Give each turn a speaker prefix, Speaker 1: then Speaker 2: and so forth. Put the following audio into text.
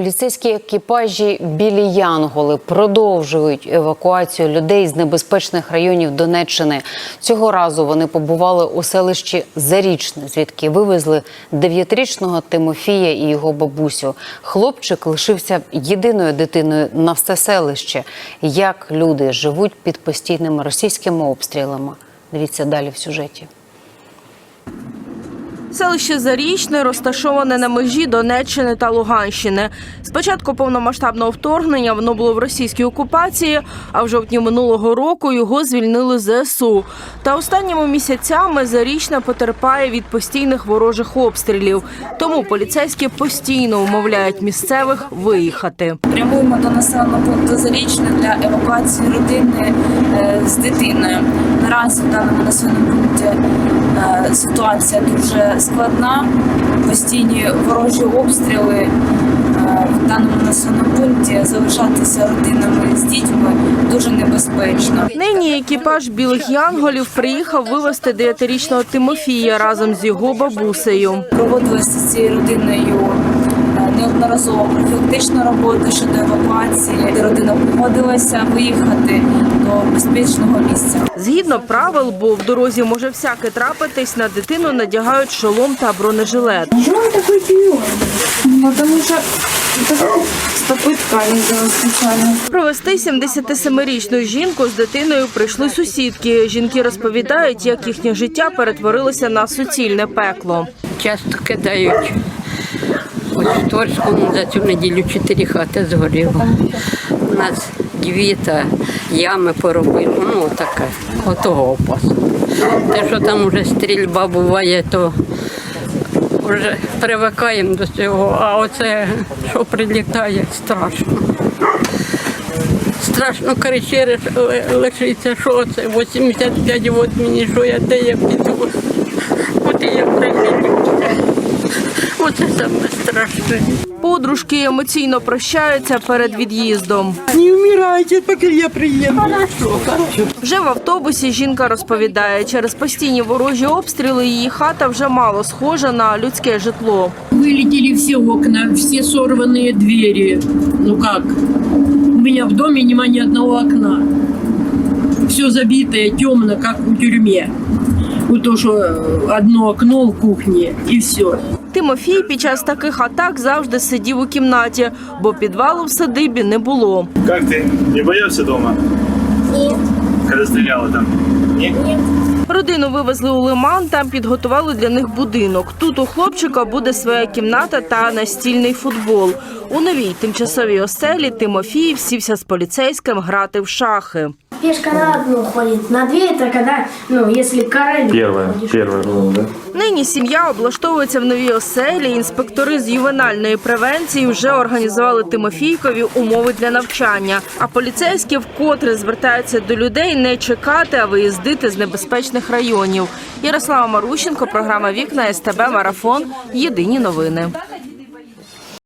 Speaker 1: Поліцейські екіпажі білі Янголи продовжують евакуацію людей з небезпечних районів Донеччини. Цього разу вони побували у селищі Зарічне, звідки вивезли дев'ятирічного Тимофія і його бабусю. Хлопчик лишився єдиною дитиною на все селище. Як люди живуть під постійними російськими обстрілами? Дивіться далі в сюжеті.
Speaker 2: Селище Зарічне розташоване на межі Донеччини та Луганщини. Спочатку повномасштабного вторгнення воно було в російській окупації, а в жовтні минулого року його звільнили ЗСУ. Та останніми місяцями Зарічне потерпає від постійних ворожих обстрілів. Тому поліцейські постійно умовляють місцевих виїхати.
Speaker 3: Прямуємо до населеного пункту Зарічне для евакуації родини е, з дитиною. Наразі в даному населеному пункті е, ситуація дуже складна. Постійні ворожі обстріли е, в даному населеному пункті залишатися родинами з дітьми дуже небезпечно.
Speaker 2: Нині екіпаж білих янголів приїхав вивезти дев'ятирічного Тимофія разом з його бабусею.
Speaker 3: Проводилася з цією родиною неодноразово профілактична робота щодо евакуації, де родина погодилася виїхати до безпечного місця.
Speaker 2: Згідно правил, бо в дорозі може всяке трапитись, на дитину надягають шолом та бронежилет.
Speaker 4: Почему он такой белый? Ну, потому что это стопы ткани сделал специально.
Speaker 2: Провести 77-річну жінку з дитиною прийшли сусідки. Жінки розповідають, як їхнє життя перетворилося на суцільне пекло.
Speaker 5: часто кидають. Торському за цю неділю чотири хати згоріло. У нас дві та ями поробили. Ну, таке, отого опасу. Те, що там вже стрільба буває, то вже привикаємо до цього, а оце, що прилітає, страшно. Страшно кричери лишиться, що це 85 от мені, що я де я піду, куди я саме страшне.
Speaker 2: Подружки емоційно прощаються перед від'їздом.
Speaker 6: Не умирайте, поки я приїду.
Speaker 2: Вже в автобусі жінка розповідає, через постійні ворожі обстріли її хата вже мало схожа на людське житло.
Speaker 6: Вылетели все окна, все сорванные двери. Ну как? У меня в доме нема ни одного окна. Все забитое, темно, как в тюрьме. Вот то, что э, одно окно в кухне, и все.
Speaker 2: Тимофій під час таких атак завжди сидів у кімнаті, бо підвалу в садибі не було.
Speaker 7: Как ты? Не боялся дома? Нет. Когда стреляла там? Нет?
Speaker 2: Родину вивезли у лиман, там підготували для них будинок. Тут у хлопчика буде своя кімната та настільний футбол. У новій тимчасовій оселі Тимофій сівся з поліцейським грати в шахи.
Speaker 8: Пешка на одну ходит, на две это когда, ну, если король.
Speaker 7: Первая, первая была, да?
Speaker 2: Нині сім'я облаштовується в новій оселі. Інспектори з ювенальної превенції вже організували Тимофійкові умови для навчання. А поліцейські вкотре звертаються до людей не чекати, а виїздити з небезпечних районів. Ярослава Марущенко, програма Вікна СТБ Марафон. Єдині новини.